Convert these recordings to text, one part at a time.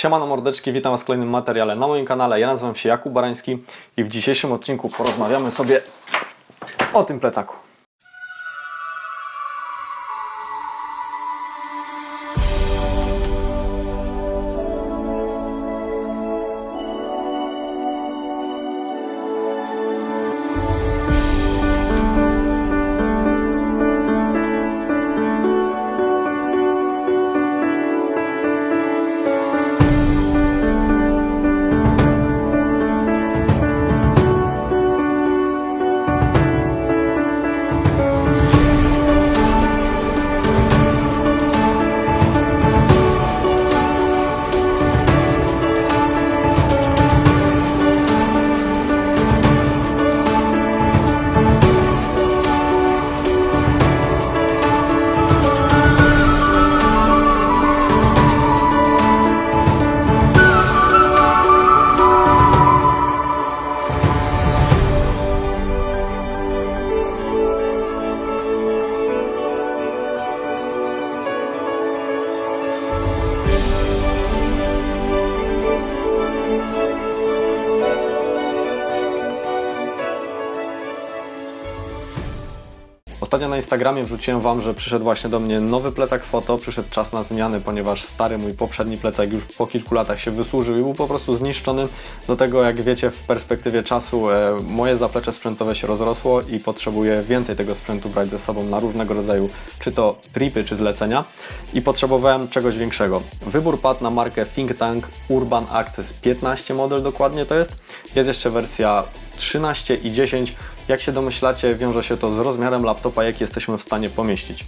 Siemano mordeczki, witam Was w kolejnym materiale na moim kanale. Ja nazywam się Jakub Barański i w dzisiejszym odcinku porozmawiamy sobie o tym plecaku. Instagramie wrzuciłem Wam, że przyszedł właśnie do mnie nowy plecak foto, przyszedł czas na zmiany, ponieważ stary mój poprzedni plecak już po kilku latach się wysłużył i był po prostu zniszczony. Do tego, jak wiecie, w perspektywie czasu e, moje zaplecze sprzętowe się rozrosło i potrzebuję więcej tego sprzętu brać ze sobą na różnego rodzaju, czy to tripy, czy zlecenia i potrzebowałem czegoś większego. Wybór padł na markę Think Tank Urban Access 15 model dokładnie to jest. Jest jeszcze wersja 13 i 10. Jak się domyślacie, wiąże się to z rozmiarem laptopa, jaki jesteśmy w stanie pomieścić.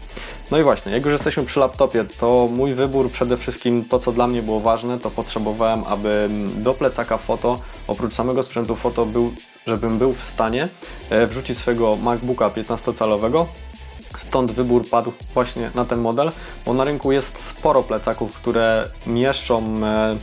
No i właśnie, jak już jesteśmy przy laptopie, to mój wybór przede wszystkim, to co dla mnie było ważne, to potrzebowałem, aby do plecaka foto, oprócz samego sprzętu foto, był, żebym był w stanie e, wrzucić swojego MacBooka 15-calowego, Stąd wybór padł właśnie na ten model, bo na rynku jest sporo plecaków, które mieszczą e,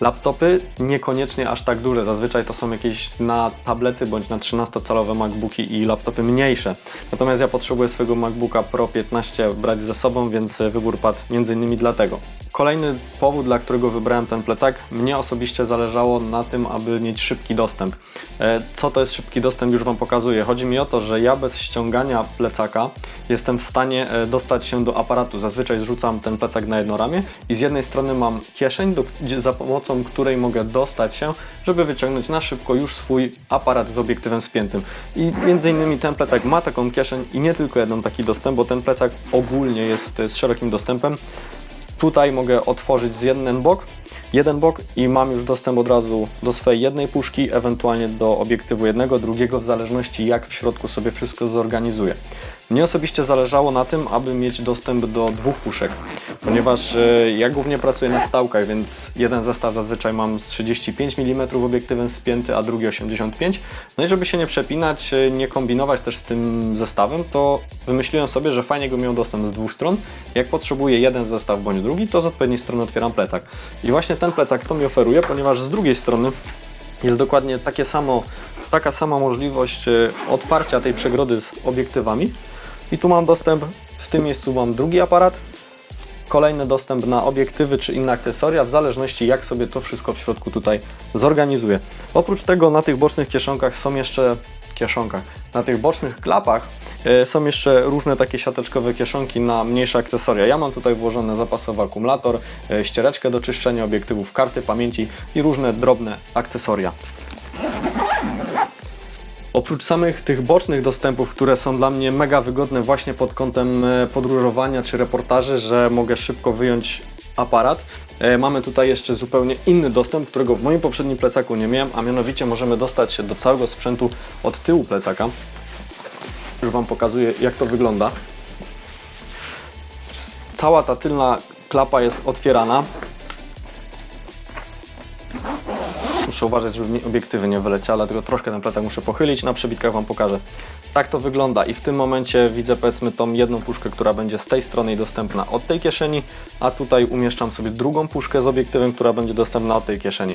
laptopy, niekoniecznie aż tak duże. Zazwyczaj to są jakieś na tablety bądź na 13-calowe MacBooki i laptopy mniejsze. Natomiast ja potrzebuję swojego MacBooka Pro 15 brać ze sobą, więc wybór padł innymi dlatego. Kolejny powód, dla którego wybrałem ten plecak, mnie osobiście zależało na tym, aby mieć szybki dostęp. E, Co to jest szybki dostęp, już Wam pokazuję. Chodzi mi o to, że ja bez ściągania plecaka jestem w stanie e, dostać się do aparatu. Zazwyczaj zrzucam ten plecak na jedno ramię i z jednej strony mam kieszeń, za pomocą której mogę dostać się, żeby wyciągnąć na szybko już swój aparat z obiektywem spiętym. I między innymi ten plecak ma taką kieszeń i nie tylko jeden taki dostęp, bo ten plecak ogólnie jest z szerokim dostępem. Tutaj mogę otworzyć z jeden bok, jeden bok i mam już dostęp od razu do swojej jednej puszki, ewentualnie do obiektywu jednego, drugiego, w zależności jak w środku sobie wszystko zorganizuję. Mnie osobiście zależało na tym, aby mieć dostęp do dwóch puszek, ponieważ e, ja głównie pracuję na stałkach, więc jeden zestaw zazwyczaj mam z 35 mm obiektywem spięty, a drugi 85. No i żeby się nie przepinać, e, nie kombinować też z tym zestawem, to wymyśliłem sobie, że fajnie go miał dostęp z dwóch stron. Jak potrzebuję jeden zestaw bądź drugi, to z odpowiedniej strony otwieram plecak. I właśnie ten plecak to mi oferuje, ponieważ z drugiej strony jest dokładnie takie samo, taka sama możliwość e, otwarcia tej przegrody z obiektywami. I tu mam dostęp, w tym miejscu mam drugi aparat, kolejny dostęp na obiektywy czy inne akcesoria, w zależności jak sobie to wszystko w środku tutaj zorganizuję. Oprócz tego na tych bocznych kieszonkach są jeszcze kieszonkach. Na tych bocznych klapach e, są jeszcze różne takie siateczkowe kieszonki na mniejsze akcesoria. Ja mam tutaj włożony zapasowy akumulator, e, ściereczkę do czyszczenia obiektywów, karty pamięci i różne drobne akcesoria. Oprócz samych tych bocznych dostępów, które są dla mnie mega wygodne właśnie pod kątem e, podróżowania czy reportaży, że mogę szybko wyjąć aparat, e, mamy tutaj jeszcze zupełnie inny dostęp, którego w moim poprzednim plecaku nie miałem, a mianowicie możemy dostać się do całego sprzętu od tyłu plecaka. Już Wam pokazuję jak to wygląda. Cała ta tylna klapa jest otwierana. Muszę uważać, żeby mi obiektywy nie wyleciały, dlatego troszkę ten plecak muszę pochylić. Na przebitkach Wam pokażę. Tak to wygląda i w tym momencie widzę powiedzmy tą jedną puszkę, która będzie z tej strony i dostępna od tej kieszeni, a tutaj umieszczam sobie drugą puszkę z obiektywem, która będzie dostępna od tej kieszeni.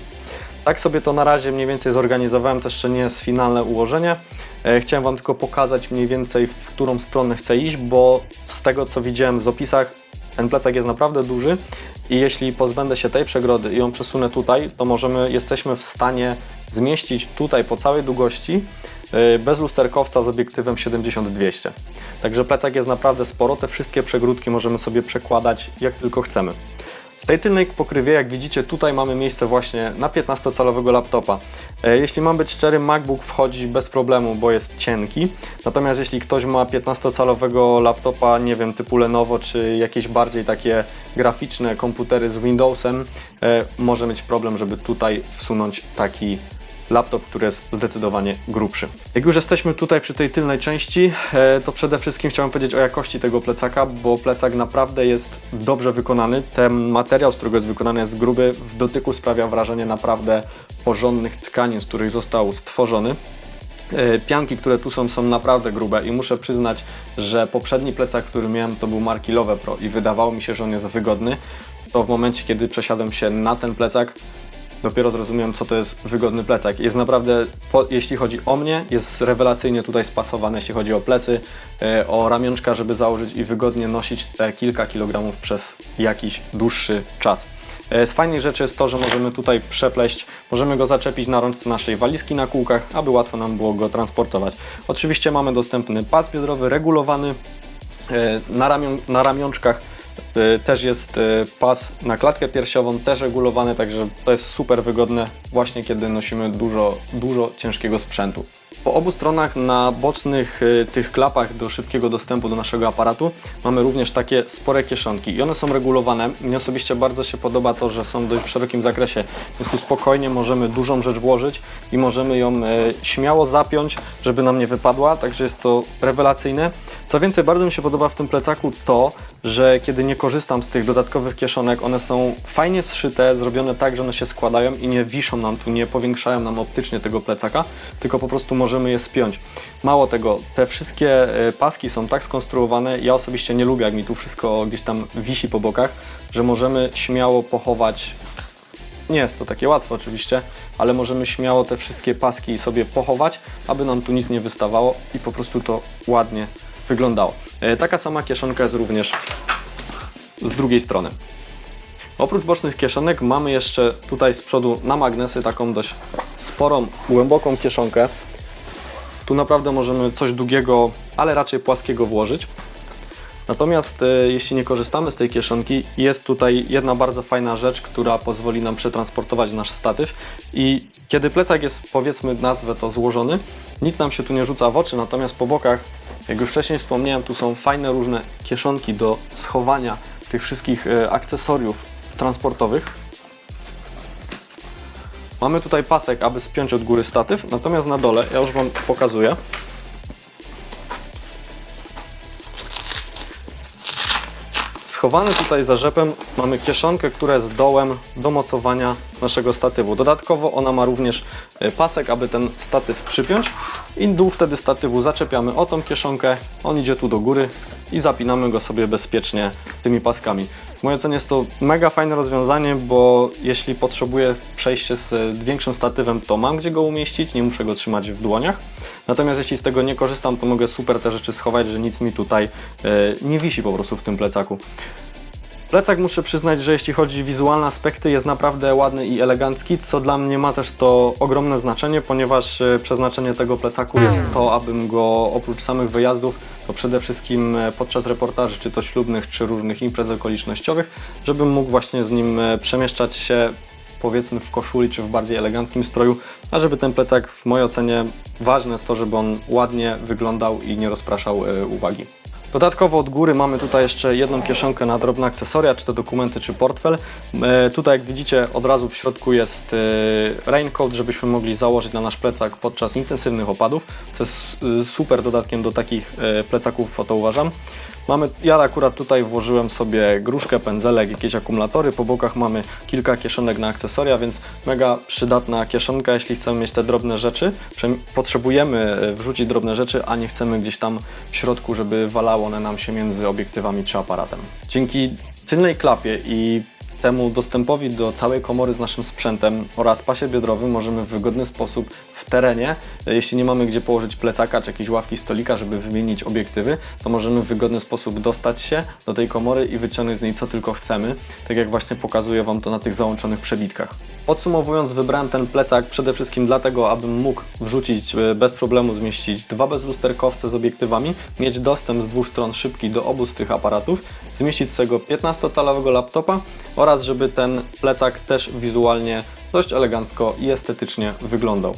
Tak sobie to na razie mniej więcej zorganizowałem, to jeszcze nie jest finalne ułożenie. E, Chciałem Wam tylko pokazać mniej więcej, w którą stronę chcę iść, bo z tego co widziałem w opisach, ten plecak jest naprawdę duży i jeśli pozbędę się tej przegrody i ją przesunę tutaj, to możemy, jesteśmy w stanie zmieścić tutaj po całej długości yy, bez lusterkowca z obiektywem 70-200. Także plecak jest naprawdę sporo, te wszystkie przegródki możemy sobie przekładać jak tylko chcemy. W tej tylnej pokrywie, jak widzicie, tutaj mamy miejsce właśnie na 15-calowego laptopa. E, Jeśli mam być szczery, MacBook wchodzi bez problemu, bo jest cienki. Natomiast jeśli ktoś ma 15-calowego laptopa, nie wiem, typu Lenovo, czy jakieś bardziej takie graficzne komputery z Windowsem, e, może mieć problem, żeby tutaj wsunąć taki laptop, który jest zdecydowanie grubszy. Jak już jesteśmy tutaj przy tej tylnej części, e, to przede wszystkim chciałem powiedzieć o jakości tego plecaka, bo plecak naprawdę jest dobrze wykonany. Ten materiał, z którego jest wykonany, jest gruby, w dotyku sprawia wrażenie naprawdę porządnych tkanin, z których został stworzony. E, Pianki, które tu są, są naprawdę grube i muszę przyznać, że poprzedni plecak, który miałem, to był marki Love Pro i wydawało mi się, że on jest wygodny. To w momencie, kiedy przesiadłem się na ten plecak, dopiero zrozumiałem, co to jest wygodny plecak. Jest naprawdę, po, jeśli chodzi o mnie, jest rewelacyjnie tutaj spasowany, jeśli chodzi o plecy, e, o ramionczka, żeby założyć i wygodnie nosić te kilka kilogramów przez jakiś dłuższy czas. E, Z fajnych rzeczy jest to, że możemy tutaj przepleść, możemy go zaczepić na rączce naszej walizki na kółkach, aby łatwo nam było go transportować. Oczywiście mamy dostępny pas biodrowy regulowany, E, na, ramion, na ramionczkach też jest e, pas na klatkę piersiową, też regulowany, także to jest super wygodne właśnie kiedy nosimy dużo, dużo ciężkiego sprzętu. Po obu stronach na bocznych e, tych klapach do szybkiego dostępu do naszego aparatu mamy również takie spore kieszonki i one są regulowane. Mnie osobiście bardzo się podoba to, że są w dość szerokim zakresie, więc tu spokojnie możemy dużą rzecz włożyć i możemy ją e, śmiało zapiąć, żeby nam nie wypadła, także jest to rewelacyjne. Co więcej, bardzo mi się podoba w tym plecaku to, że kiedy nie korzystam z tych dodatkowych kieszonek, one są fajnie zszyte, zrobione tak, że one się składają i nie wiszą nam tu, nie powiększają nam optycznie tego plecaka, tylko po prostu możemy je spiąć. Mało tego, te wszystkie e, paski są tak skonstruowane, ja osobiście nie lubię, jak mi tu wszystko gdzieś tam wisi po bokach, że możemy śmiało pochować nie jest to takie łatwe oczywiście, ale możemy śmiało te wszystkie paski sobie pochować, aby nam tu nic nie wystawało i po prostu to ładnie wyglądało. E, Taka sama kieszonka jest również z drugiej strony. Oprócz bocznych kieszonek mamy jeszcze tutaj z przodu na magnesy taką dość sporą, głęboką kieszonkę. Tu naprawdę możemy coś długiego, ale raczej płaskiego włożyć. Natomiast e, jeśli nie korzystamy z tej kieszonki, jest tutaj jedna bardzo fajna rzecz, która pozwoli nam przetransportować nasz statyw i kiedy plecak jest, powiedzmy, nazwę to złożony, nic nam się tu nie rzuca w oczy, natomiast po bokach, jak już wcześniej wspomniałem, tu są fajne różne kieszonki do schowania tych wszystkich e, akcesoriów transportowych. Mamy tutaj pasek, aby spiąć od góry statyw, natomiast na dole, ja już Wam pokazuję, Schowany tutaj za rzepem mamy kieszonkę, która jest dołem do mocowania naszego statywu. Dodatkowo ona ma również e, pasek, aby ten statyw przypiąć i dół wtedy statywu zaczepiamy o tą kieszonkę, on idzie tu do góry i zapinamy go sobie bezpiecznie tymi paskami. W mojej ocenie jest to mega fajne rozwiązanie, bo jeśli potrzebuję przejście z większym statywem, to mam gdzie go umieścić, nie muszę go trzymać w dłoniach. Natomiast jeśli z tego nie korzystam, to mogę super te rzeczy schować, że nic mi tutaj e, nie wisi po prostu w tym plecaku. Plecak muszę przyznać, że jeśli chodzi o wizualne aspekty, jest naprawdę ładny i elegancki, co dla mnie ma też to ogromne znaczenie, ponieważ e, przeznaczenie tego plecaku jest to, abym go oprócz samych wyjazdów, to przede wszystkim e, podczas reportaży, czy to ślubnych, czy różnych imprez okolicznościowych, żebym mógł właśnie z nim e, przemieszczać się powiedzmy w koszuli czy w bardziej eleganckim stroju, a żeby ten plecak w mojej ocenie ważne jest to, żeby on ładnie wyglądał i nie rozpraszał e, uwagi. Dodatkowo od góry mamy tutaj jeszcze jedną kieszonkę na drobne akcesoria, czy to dokumenty, czy portfel. E, tutaj jak widzicie od razu w środku jest e, raincoat, żebyśmy mogli założyć na nasz plecak podczas intensywnych opadów, co jest e, super dodatkiem do takich plecaków, to uważam. Mamy, ja akurat tutaj włożyłem sobie gruszkę, pędzelek, jakieś akumulatory, po bokach mamy kilka kieszonek na akcesoria, więc mega przydatna kieszonka, jeśli chcemy mieć te drobne rzeczy. Potrzebujemy e, wrzucić drobne rzeczy, a nie chcemy gdzieś tam w środku, żeby walało one nam się między obiektywami czy aparatem. Dzięki tylnej klapie i temu dostępowi do całej komory z naszym sprzętem oraz pasie biodrowym możemy w wygodny sposób w terenie, jeśli nie mamy gdzie położyć plecaka czy jakiejś ławki stolika, żeby wymienić obiektywy, to możemy w wygodny sposób dostać się do tej komory i wyciągnąć z niej co tylko chcemy, tak jak właśnie pokazuję Wam to na tych załączonych przebitkach. Podsumowując, wybrałem ten plecak przede wszystkim dlatego, abym mógł wrzucić e, bez problemu, zmieścić dwa bezlusterkowce z obiektywami, mieć dostęp z dwóch stron szybki do obu z tych aparatów, zmieścić z tego 15-calowego laptopa oraz żeby ten plecak też wizualnie dość elegancko i estetycznie wyglądał.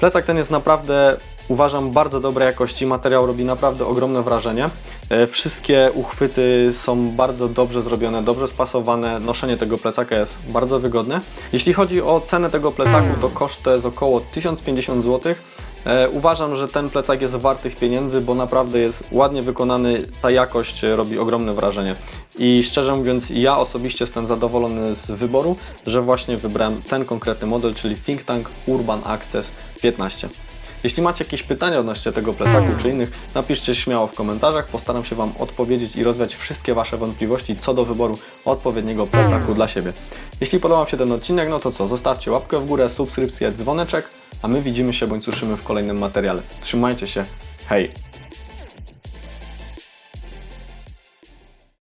Plecak ten jest naprawdę, uważam, bardzo dobrej jakości. Materiał robi naprawdę ogromne wrażenie. E, Wszystkie uchwyty są bardzo dobrze zrobione, dobrze spasowane. Noszenie tego plecaka jest bardzo wygodne. Jeśli chodzi o cenę tego plecaku, to koszt to jest około 1050 zł. E, Uważam, że ten plecak jest wart tych pieniędzy, bo naprawdę jest ładnie wykonany, ta jakość robi ogromne wrażenie. I szczerze mówiąc, ja osobiście jestem zadowolony z wyboru, że właśnie wybrałem ten konkretny model, czyli Think Tank Urban Access 15. Jeśli macie jakieś pytania odnośnie tego plecaku czy innych, napiszcie śmiało w komentarzach, postaram się Wam odpowiedzieć i rozwiać wszystkie Wasze wątpliwości co do wyboru odpowiedniego plecaku dla siebie. Jeśli podobał Wam się ten odcinek, no to co, zostawcie łapkę w górę, subskrypcję, dzwoneczek, a my widzimy się bądź słyszymy w kolejnym materiale. Trzymajcie się, hej!